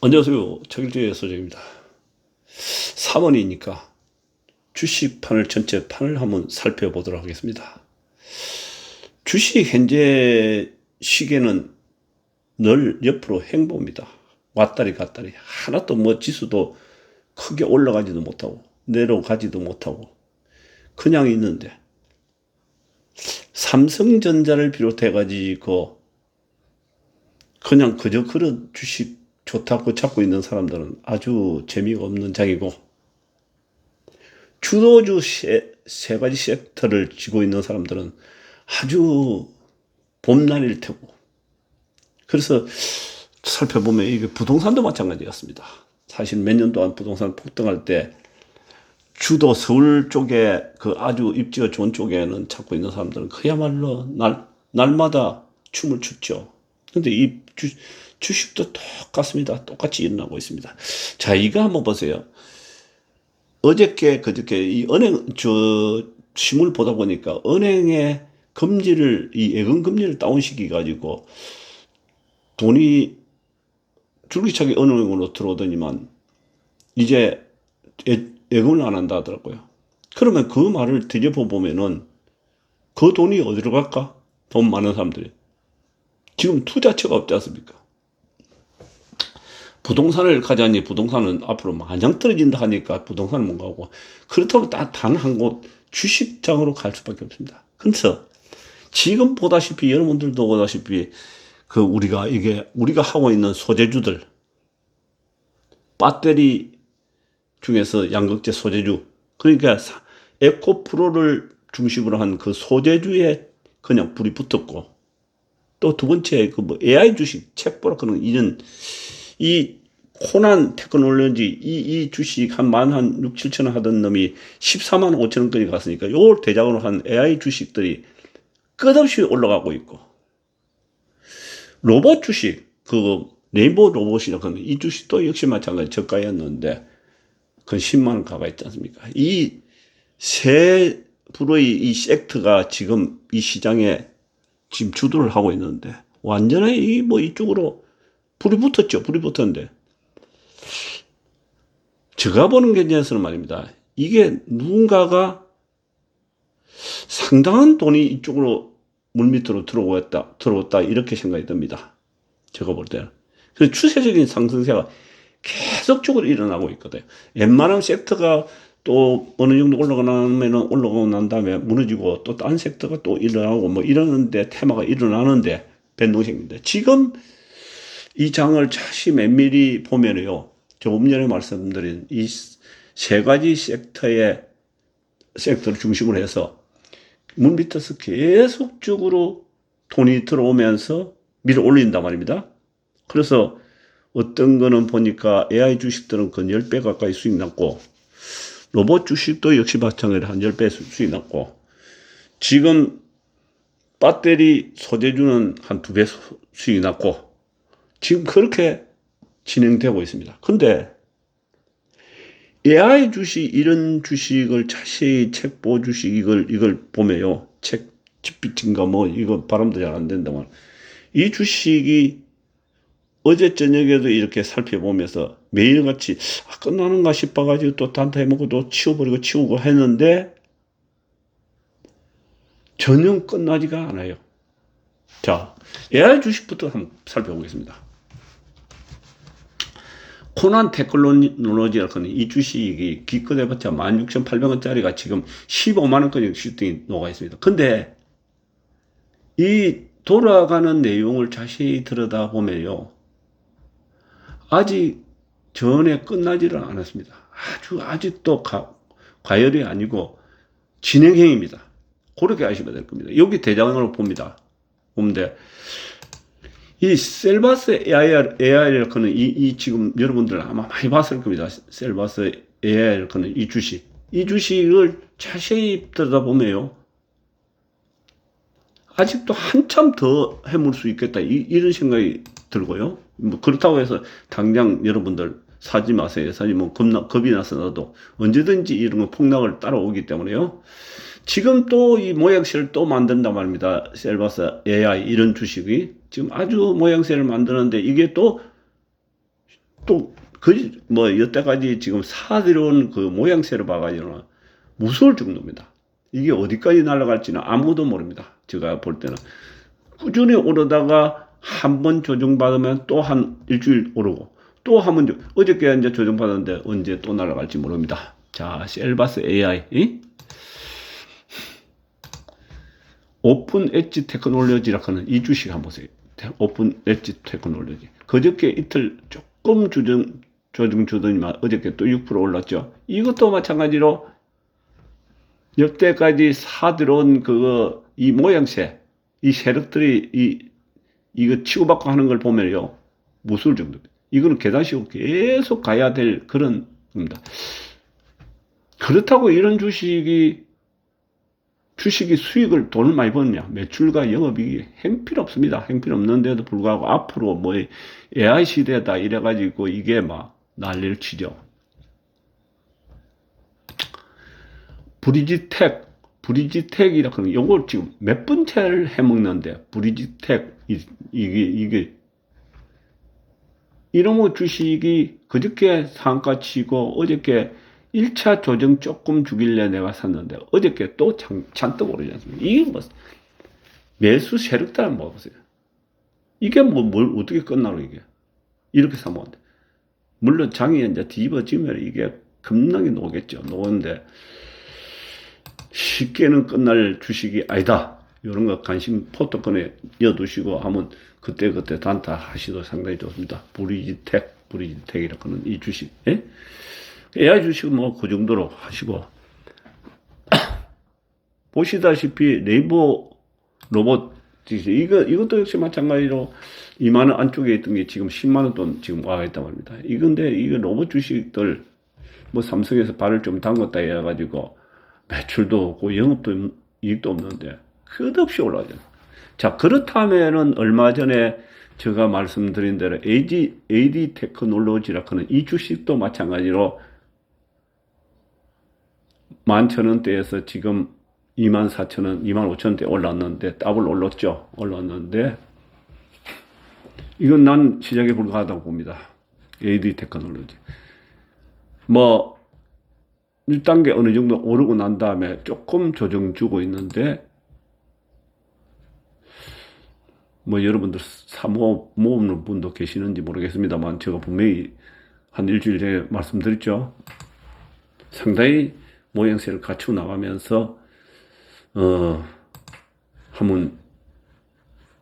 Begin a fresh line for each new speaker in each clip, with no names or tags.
안녕하세요. 책일주의 소장입니다. 3원이니까 주식판을 전체 판을 한번 살펴보도록 하겠습니다. 주식 현재 시계는 늘 옆으로 행보입니다. 왔다리 갔다리. 하나도 뭐 지수도 크게 올라가지도 못하고 내려가지도 못하고 그냥 있는데 삼성전자를 비롯해 가지고 그냥 그저 그런 주식 좋다고 잡고 있는 사람들은 아주 재미가 없는 장이고 주도주 세, 세 가지 섹터를 쥐고 있는 사람들은 아주 봄날일 테고 그래서 살펴보면 이게 부동산도 마찬가지였습니다. 사실 몇 년 동안 부동산 폭등할 때 주도 서울 쪽에 그 아주 입지가 좋은 쪽에는 찾고 있는 사람들은 그야말로 날, 날마다 춤을 췄죠. 근데 이 주, 주식도 똑같습니다. 똑같이 일어나고 있습니다. 자, 이거 한번 보세요. 어저께, 그저께 이 은행, 저, 신문을 보다 보니까 은행의 금리를, 이 예금 금리를 다운시키 가지고 돈이 줄기차게 은행으로 들어오더니만 이제 예, 예금을 안 한다 하더라고요. 그러면 그 말을 되짚어보면은 그 돈이 어디로 갈까? 돈 많은 사람들이. 지금 투자처가 없지 않습니까? 부동산을 가자니 부동산은 앞으로 마냥 떨어진다 하니까 부동산은 못 가고 그렇다고 단 한 곳 주식장으로 갈 수밖에 없습니다. 그래서 지금 보다시피 여러분들도 보다시피 그 우리가 이게 우리가 하고 있는 소재주들 배터리 중에서 양극재 소재주 그러니까 에코프로를 중심으로 한 그 소재주에 그냥 불이 붙었고 또 두 번째 그 뭐 AI 주식 책보라 그런 이런 이 코난 테크놀로지 이, 이 주식 한 만 한 6, 7천 원 하던 놈이 14만 5천 원까지 갔으니까 요 대장으로 한 AI 주식들이 끝없이 올라가고 있고 로봇 주식 그 네이버 로봇이라 그러는 이 주식도 역시 마찬가지 저가였는데 그건 10만 원 가가 있지 않습니까? 이세 불의 이 섹터가 지금 이 시장에 지금 주도를 하고 있는데 완전히 이 뭐 이쪽으로 불이 붙었죠. 불이 붙었는데 제가 보는 견제에서는 말입니다. 이게 누군가가 상당한 돈이 이쪽으로 물밑으로 들어왔다, 들어왔다, 이렇게 생각이 듭니다. 제가 볼 때는. 그래서 추세적인 상승세가 계속적으로 일어나고 있거든요. 웬만한 섹터가 또 어느 정도 올라가면 올라가고 난 다음에 무너지고 또딴 섹터가 또 일어나고 뭐 이러는데 테마가 일어나는데 변동성인데 지금 이 장을 다시 면밀히 보면요. 조금 전에 말씀드린 이 세 가지 섹터의 섹터를 중심으로 해서 문 밑에서 계속적으로 돈이 들어오면서 밀어 올린단 말입니다. 그래서 어떤 거는 보니까 AI 주식들은 그 10배 가까이 수익 났고, 로봇 주식도 역시 마찬가지로 한 10배 수익 났고, 지금 배터리 소재주는 한 2배 수익이 났고, 지금 그렇게 진행되고 있습니다. 근데 AI 주식, 이런 주식을 자세히 책보 주식, 이걸, 이걸 보면요. 책, 집비인가 뭐, 이거 바람도 잘 안 된다만. 이 주식이 어제 저녁에도 이렇게 살펴보면서 매일같이 아, 끝나는가 싶어가지고 또 단타 해먹고 또 치워버리고 치우고 했는데 전혀 끝나지가 않아요. 자, AI 주식부터 한번 살펴보겠습니다. 코난 테크놀로지라고 하는 이 주식이 기껏 해봤자 16,800원짜리가 지금 15만원까지 슈팅이 녹아 있습니다. 근데 이 돌아가는 내용을 자세히 들여다보면요. 아직 전에 끝나지를 않았습니다. 아주, 아직도 가, 과열이 아니고 진행형입니다. 그렇게 아시면 될 겁니다. 여기 대장으로 봅니다. 보는데, 이 셀바스 AIR, AI를 거는 이, 이 지금 여러분들 아마 많이 봤을 겁니다. 셀바스 AI를 거는 이 주식. 이 주식을 자세히 들여다보면요. 아직도 한참 더 해물 수 있겠다. 이, 이런 생각이 들고요. 뭐 그렇다고 해서 당장 여러분들 사지 마세요. 사지 뭐 겁나, 겁이 나서 나도 언제든지 이런 거 폭락을 따라오기 때문에요. 지금 또 이 모양새를 또 만든단 말입니다. 셀바스 AI 이런 주식이 지금 아주 모양새를 만드는데 이게 또 또, 그, 뭐, 여태까지 지금 사들어온 그 모양새를 봐가지고는 무서울 정도입니다. 이게 어디까지 날아갈지는 아무도 모릅니다. 제가 볼 때는. 꾸준히 오르다가 한 번 조정받으면 또 한 일주일 오르고 또 한 번, 어저께 이제 조정받았는데 언제 또 날아갈지 모릅니다. 자, 셀바스 AI. 이? 오픈 엣지 테크놀로지라고 하는 이 주식 한번 보세요. 테- 오픈 엣지 테크놀로지. 그저께 이틀 조금 조정, 조정 주더니만 어저께 또 6% 올랐죠. 이것도 마찬가지로 역대까지 사 들어온 그거, 이 모양새, 이 세력들이 이, 이거 치고받고 하는 걸 보면요. 무술 정도입니다. 이거는 계단식으로 계속 가야 될 그런 겁니다. 그렇다고 이런 주식이 주식이 수익을 돈을 많이 버느냐 매출과 영업이익이 행필 없습니다. 행필 없는데도 불구하고 앞으로 뭐 AI 시대다 이래가지고 이게 막 난리를 치죠. 브리지텍 브리지텍이라 그러면 요걸 지금 몇 번째를 해먹는데 브리지텍 이, 이게 이게 이놈의 주식이 그저께 상가 치고 어저께 1차 조정 조금 주길래 내가 샀는데 어저께 또 잔, 잔뜩 오르지 않습니까? 이게 뭐 매수 세력들 한번 봐보세요. 이게 뭐 뭘 어떻게 끝나노 이게 이렇게 사면 안 돼. 물론 장이 이제 뒤집어지면 이게 겁나게 녹겠죠. 녹는데 쉽게는 끝날 주식이 아니다. 이런 거 관심 포토권에 넣어두시고 하면 그때 그때 단타 하시도 상당히 좋습니다. 브리지텍, 브리지텍이라고 하는 이 주식. 예? AI 주식은 뭐 그 정도로 하시고. 보시다시피 네이버 로봇, 이거, 이것도 역시 마찬가지로 2만 원 안쪽에 있던 게 지금 10만 원 돈 지금 와 있단 말입니다. 이건데, 이거 로봇 주식들, 뭐 삼성에서 발을 좀 담궜다 해 가지고 매출도 없고 영업도 이익도 없는데 끝없이 올라가잖아요. 자, 그렇다면은 얼마 전에 제가 말씀드린 대로 AD, AD 테크놀로지라고 하는 이 주식도 마찬가지로 11,000원대에서 지금 24,000원, 25,000원대 올랐는데 더블 올랐죠. 올랐는데 이건 난 시장에 불과하다고 봅니다. AD 테크놀로지. 뭐 1단계 어느 정도 오르고 난 다음에 조금 조정 주고 있는데 뭐 여러분들 사모 모으는 분도 계시는지 모르겠습니다만 제가 분명히 한 일주일 전에 말씀드렸죠. 상당히 모양새를 갖추고 나가면서 어 한번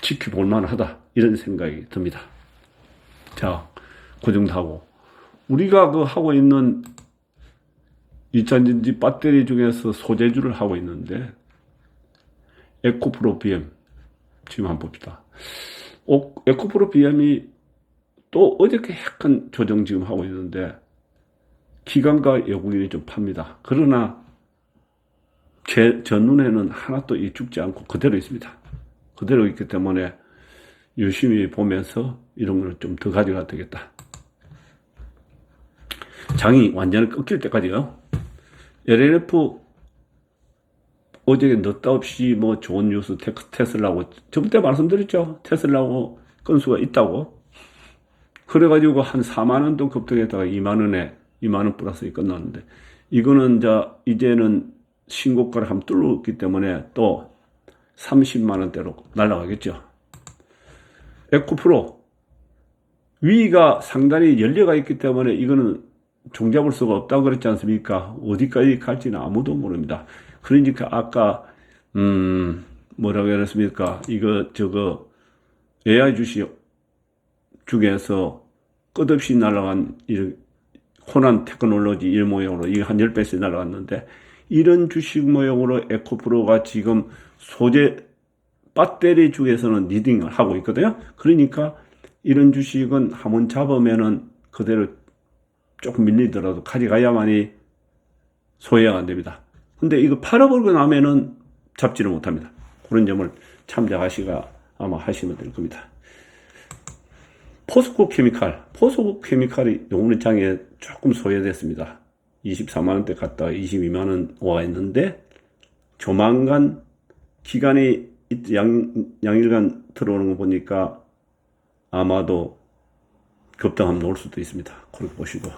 지켜볼 만하다 이런 생각이 듭니다. 자, 그 정도 하고 우리가 그 하고 있는 2차전지 배터리 중에서 소재주를 하고 있는데 에코프로 BM 지금 한번 봅시다. 오, 에코프로 BM이 또 어저께 약간 조정 지금 하고 있는데 기관과 외국인이 좀 팝니다. 그러나 제, 저 눈에는 하나도 이 죽지 않고 그대로 있습니다. 그대로 있기 때문에 열심히 보면서 이런 거를 좀더 가져가야 되겠다. 장이 완전히 꺾일 때까지요. LNF 어제 느닷없이 뭐 좋은 뉴스 테, 테슬라고 저번 때 말씀드렸죠. 테슬라고 건수가 있다고. 그래가지고 한 4만 원도 급등했다가 2만 원에 2만 원 플러스에 끝났는데 이거는 자 이제는 신고가를 한번 뚫었기 때문에 또 30만 원대로 날아가겠죠. 에코프로 위가 상당히 열려가 있기 때문에 이거는 종잡을 수가 없다고 그랬지 않습니까? 어디까지 갈지는 아무도 모릅니다. 그러니까 아까 음 뭐라고 그랬습니까? 이거 저거 AI 주식 중에서 끝없이 날아간 이 호난 테크놀로지 일 모형으로 이거 한 10배씩 날아갔는데 이런 주식 모형으로 에코프로가 지금 소재 배터리 중에서는 리딩을 하고 있거든요. 그러니까 이런 주식은 한번 잡으면은 그대로 조금 밀리더라도 가져가야만이 소외가 안 됩니다. 근데 이거 팔아버리고 나면은 잡지를 못합니다. 그런 점을 참작하시가 아마 하시면 될 겁니다. 포스코 케미칼, 포스코 케미칼이 요번에 장에 조금 소외됐습니다. 24만원대 갔다가 22만원 와 있는데, 조만간 기간이 양, 양일간 들어오는 거 보니까 아마도 급등하면 올 수도 있습니다. 그렇게 보시고.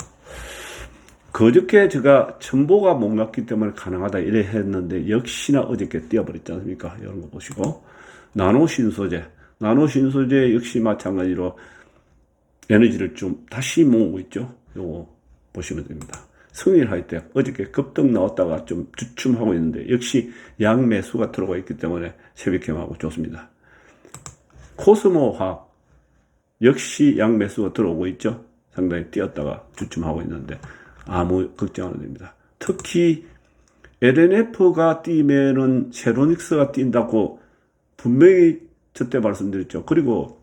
그저께 제가 첨보가 못 맞기 때문에 가능하다 이래 했는데 역시나 어저께 뛰어버렸지 않습니까? 이런 거 보시고. 나노 신소재. 나노 신소재 역시 마찬가지로 에너지를 좀 다시 모으고 있죠. 요거 보시면 됩니다. 승일 하이텍 어저께 급등 나왔다가 좀 주춤하고 있는데 역시 양매수가 들어가 있기 때문에 새벽캠하고 좋습니다. 코스모 화학 역시 양매수가 들어오고 있죠. 상당히 뛰었다가 주춤하고 있는데 아무 걱정 안 됩니다. 특히 LNF가 뛰면은 세로닉스가 뛴다고 분명히 저때 말씀드렸죠. 그리고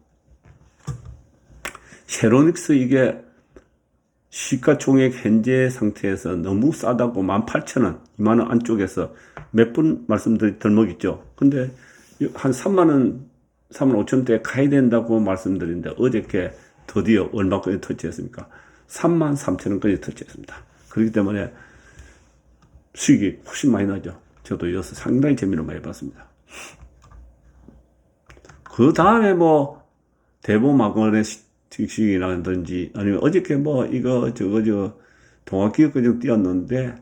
세로닉스 이게 시가총액 현재 상태에서 너무 싸다고 18,000원, 2만원 안쪽에서 몇 분 말씀드리 덜먹있죠. 근데 한 3만원, 3만 5천원대에 가야 된다고 말씀드린데 어저께 드디어 얼마까지 터치했습니까? 3만 3천원까지 터치했습니다. 그렇기 때문에 수익이 훨씬 많이 나죠. 저도 이어서 상당히 재미를 많이 봤습니다. 그 다음에 뭐 대보마건의 식식이라든지 아니면 어저께 뭐 이거 저거 저좀 뛰었는데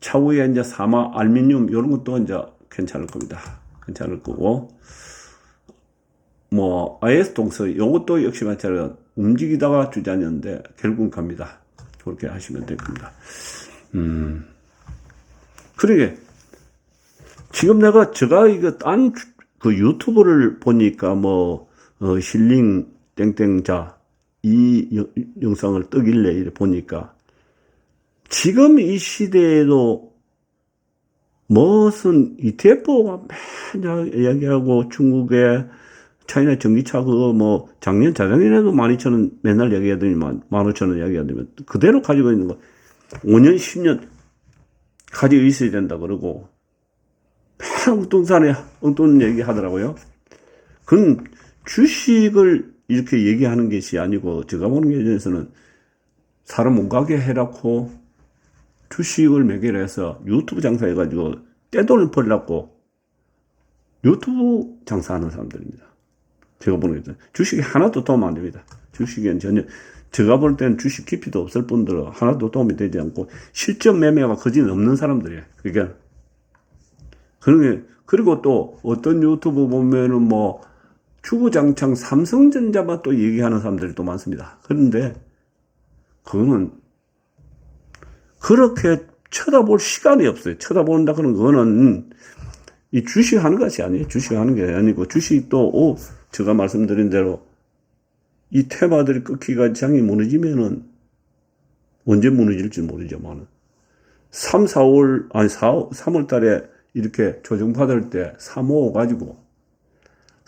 차후에 이제 사마 알미늄 이런 것도 이제 괜찮을 겁니다. 괜찮을 거고 뭐 IS 동서 요것도 역시 마찬가지로 움직이다가 주저앉는데 결국은 갑니다. 그렇게 하시면 될 겁니다. 음. 그러게 지금 내가 제가 이거 딴 그 유튜브를 보니까 뭐 어, 힐링 땡땡자 이 여- 영상을 뜨길래 이래 보니까 지금 이 시대에도 무슨 ETF가 맨날 이야기하고 중국에 차이나 전기차 그거 뭐 작년 자작년에도 12,000원 맨날 이야기하더니만 15,000원 이야기하더니 그대로 가지고 있는 거 5년 10년 가지고 있어야 된다 그러고 맨 엉뚱산에 엉뚱 얘기 하더라고요. 그건 주식을 이렇게 얘기하는 것이 아니고 제가 보는 게에서는 사람 못 가게 해놓고 주식을 매개를 해서 유튜브 장사해가지고 떼돈을 벌려고 유튜브 장사하는 사람들입니다. 제가 보는 게 주식이 하나도 도움 안 됩니다. 주식엔 전혀 제가 볼 때는 주식 깊이도 없을 뿐더러 하나도 도움이 되지 않고 실전 매매가 거진 없는 사람들이에요. 그러니까 그런 게 그리고 또 어떤 유튜브 보면은 뭐 주구장창 삼성전자만 또 얘기하는 사람들이 또 많습니다. 그런데 그거는 그렇게 쳐다볼 시간이 없어요. 쳐다본다 그런 거는 이 주식하는 것이 아니에요. 주식하는 게 아니고 주식도 오 제가 말씀드린 대로 이 테마들이 끊기가 장이 무너지면은 언제 무너질지 모르지만은 3, 4월 아니 4, 3월 달에 이렇게 조정받을 때 3, 5 가지고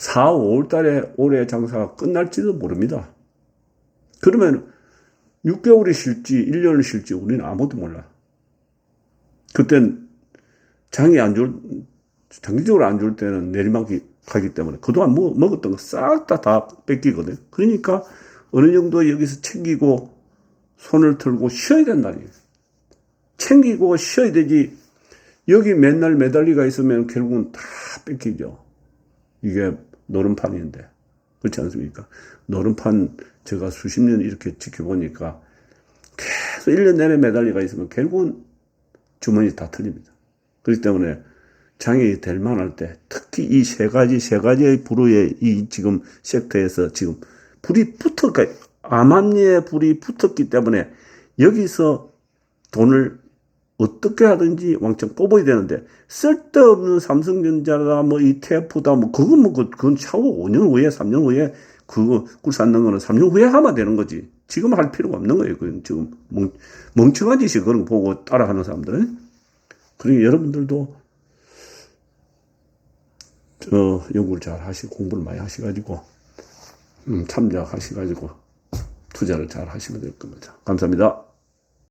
4, 5월 달에 올해 장사가 끝날지도 모릅니다. 그러면 6개월이 쉴지 1년을 쉴지 우리는 아무도 몰라. 그땐 장이 안 좋을, 장기적으로 안 좋을 때는 내리막이 가기 때문에 그동안 먹, 먹었던 거 싹 다 다 뺏기거든. 그러니까 어느 정도 여기서 챙기고 손을 들고 쉬어야 된다니. 챙기고 쉬어야 되지. 여기 맨날 매달리가 있으면 결국은 다 뺏기죠. 이게 노름판인데. 그렇지 않습니까? 노름판 제가 수십 년 이렇게 지켜보니까 계속 1년 내내 매달리가 있으면 결국은 주머니 다 틀립니다. 그렇기 때문에 장이 될 만할 때 특히 이 세 가지, 세 가지의 불의 이 지금 섹터에서 지금 불이 붙었까 암암리에 불이 붙었기 때문에 여기서 돈을 어떻게 하든지 왕창 뽑아야 되는데 쓸데없는 삼성전자다 뭐 ETF다 뭐 그건 뭐 그- 그건 차후 5년 후에 3년 후에 그거 꿀 쌓는 거는 3년 후에 하면 되는 거지. 지금 할 필요가 없는 거예요. 그건 지금 멍, 멍청한 짓이 그런 거 보고 따라하는 사람들은. 그러니 여러분들도 저 연구를 잘 하시고 공부를 많이 하셔가지고 음, 참작하셔가지고 투자를 잘 하시면 될 겁니다. 감사합니다.